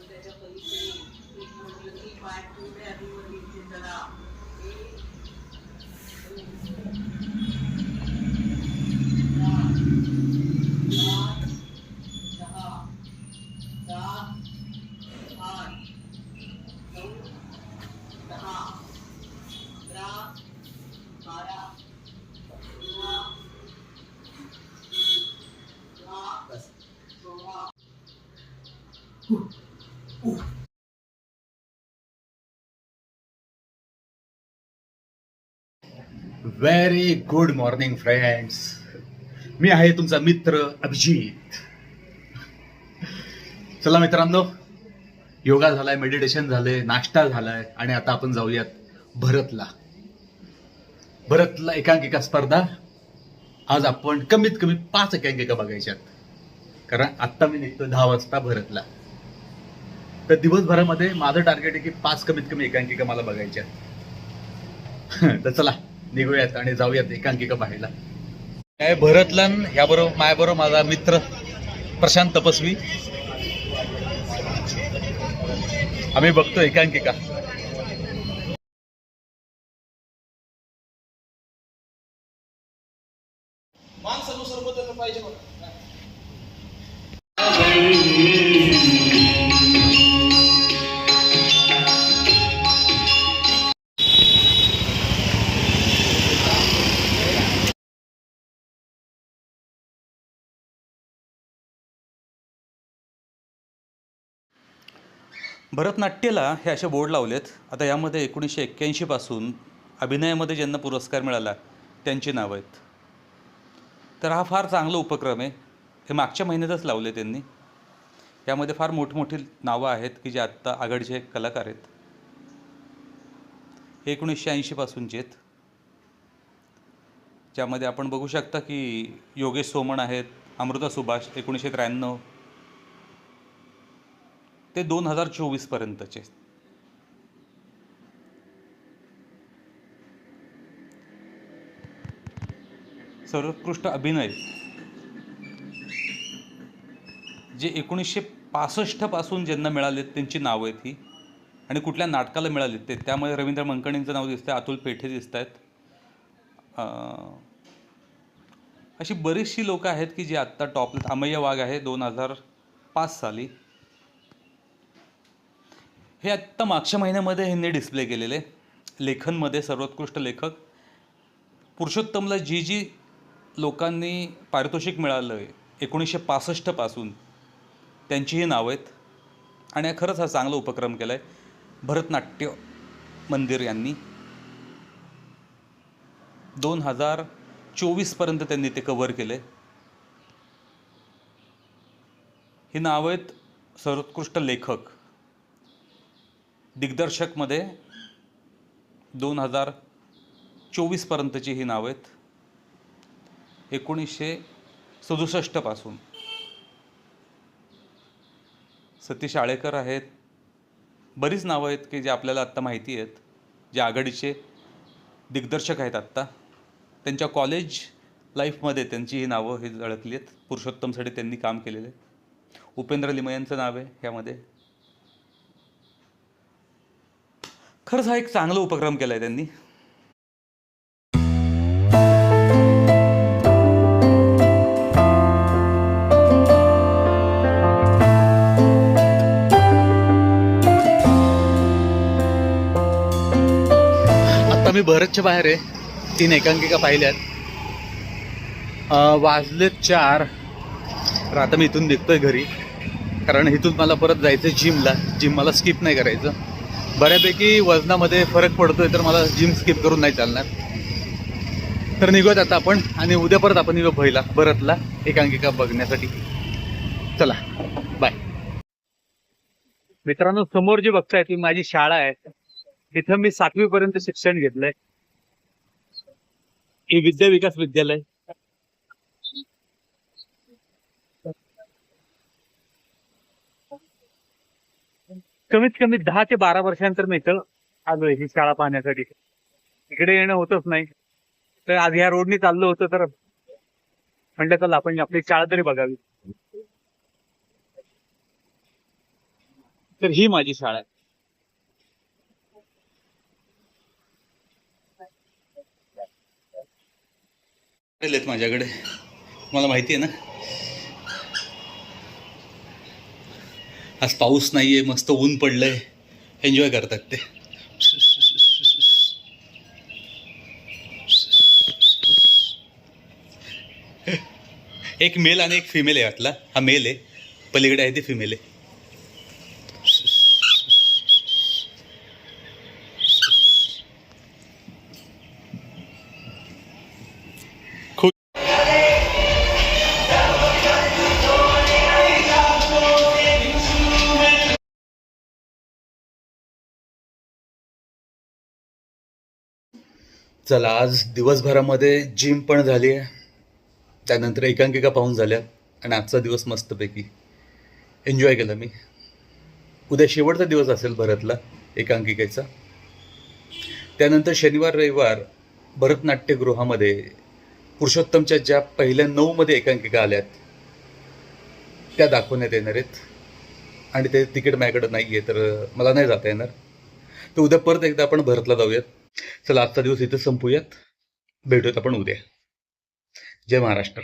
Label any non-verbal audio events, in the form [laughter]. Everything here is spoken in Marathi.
तर त्याच्या पलीकडे एक म्हटलं की पाठ पुढे आधी वर जरा. एक, दोन, चार, पाच, सहा, सात, आठ, नऊ, दहा, अकरा, बारा, तेरा, चौदा, सोळा व्हेरी गुड मॉर्निंग फ्रेंड्स मी आहे तुमचा मित्र अभिजित. चला मित्रांनो योगा झालाय मेडिटेशन झालंय नाश्ता झालाय आणि आता आपण जाऊयात भरतला. भरतला एकांकिका स्पर्धा. आज आपण कमीत कमी पाच एकांकिका बघायच्यात. कारण आत्ता मी निघतो दहा वाजता भरतला. तर दिवसभरामध्ये माझं टार्गेट आहे की पाच कमीत कमी एकांकिका मला बघायच्या [laughs] तर चला निघूयात आणि जाऊयात एकांकिका पाहायला. काय भरतलन याबरोबर माझ्याबरोबर माझा मित्र प्रशांत तपस्वी. आम्ही बघतो एकांकिका. पाहिजे भरतनाट्यला हे असे बोर्ड लावलेत. आता यामध्ये एकोणीसशे एक्क्याऐंशीपासून अभिनयामध्ये ज्यांना पुरस्कार मिळाला त्यांची नावं आहेत. तर हा फार चांगला उपक्रम आहे. हे मागच्या महिन्यातच लावले त्यांनी. यामध्ये फार मोठमोठी नावं आहेत की जे आत्ता आघाडीचे कलाकार आहेत. हे एकोणीसशे ऐंशीपासूनचे आहेत. ज्यामध्ये आपण बघू शकता की योगेश सोमण आहेत अमृता सुभाष एकोणीसशे त्र्याण्णव ते दोन हजार चोवीसपर्यंतचे सर्वोत्कृष्ट अभिनय. जे एकोणीसशे पासष्टपासून ज्यांना मिळालेत त्यांची नावं आहेत ही. आणि कुठल्या नाटकाला मिळालीत ते. त्यामध्ये रवींद्र मंकणींचं नाव दिसतंय अतुल पेठे दिसत आहेत अशी बरीचशी लोकं आहेत की जी आत्ता टॉपला अमय्य वाघ आहे दोन हजार पाच साली. हे आत्ता मागच्या महिन्यामध्ये ह्यांनी डिस्प्ले केलेले. लेखनमध्ये सर्वोत्कृष्ट लेखक. पुरुषोत्तमला जी जी लोकांनी पारितोषिक मिळालं आहे एकोणीसशे पासष्टपासून त्यांचीही नावं आहेत आणि खरंच हा चांगला उपक्रम केला आहे भरतनाट्य मंदिर यांनी. दोन हजार चोवीसपर्यंत त्यांनी ते कवर केले. ही नावं आहेत सर्वोत्कृष्ट लेखक. दिग्दर्शकमध्ये दोन हजार चोवीसपर्यंतची ही नावं आहेत. एकोणीसशे सदुसष्टपासून सतीश आळेकर आहेत. बरीच नावं आहेत की जे आपल्याला आत्ता माहिती आहेत. जे आघाडीचे दिग्दर्शक आहेत आत्ता. त्यांच्या कॉलेज लाईफमध्ये त्यांची ही नावं ही झळकली आहेत. पुरुषोत्तमसाठी त्यांनी काम केलेलं आहे. उपेंद्र लिमयांचं नाव आहे ह्यामध्ये खरंच हा एक चांगला उपक्रम केला आहे त्यांनी. आता मी भरतच्या बाहेर आहे. तीन एकांकिका पाहिल्यात. वाजलेत चार. तर आता मी इथून निघतोय घरी. कारण इथून मला परत जायचं जिमला. जिम मला स्किप नाही करायचं. बऱ्यापैकी वजनामध्ये फरक पडतोय तर मला जिम स्किप करून नाही चालणार. तर निघूयात आता आपण आणि उद्या परत आपण निघू भैला परतला एकांकिका बघण्यासाठी. चला बाय मित्रांनो समोर जी बघताय ती माझी शाळा आहे. तिथं मी सातवी पर्यंत शिक्षण घेतलंय. हे विद्या विकास विद्यालय. कमीत कमी दहा ते बारा वर्षांतर मी इथं आलोय ही शाळा पाहण्यासाठी. इकडे येणं होतच नाही. तर आज ह्या रोडनी चाललो होतो तर म्हणलं चला आपण आपली शाळा तरी बघावी. तर ही माझी शाळा आहे. माझ्याकडे. मला माहिती आहे ना आज पाऊस नाही आहे मस्त ऊन पडलं आहे एन्जॉय करतात ते. एक मेल आणि एक फिमेल आहे यातला हा मेल आहे. पलीकडे आहे ती फिमेल आहे. चला आज दिवसभरामध्ये जिम पण झाली आहे. त्यानंतर एकांकिका पाहून झाल्या आणि आजचा दिवस मस्तपैकी एन्जॉय केला मी. उद्या शेवटचा दिवस असेल भरतला एकांकिकेचा. त्यानंतर शनिवार रविवार भरतनाट्यगृहामध्ये पुरुषोत्तमच्या ज्या पहिल्या नऊमध्ये एकांकिका आल्यात त्या दाखवण्यात येणार आहेत. आणि ते तिकीट माझ्याकडे नाही आहे तर मला नाही जाता येणार. तर उद्या परत एकदा आपण भरतला जाऊयात. चला आजचा दिवस इथं संपूयात. भेटूयात आपण उद्या. जय महाराष्ट्र.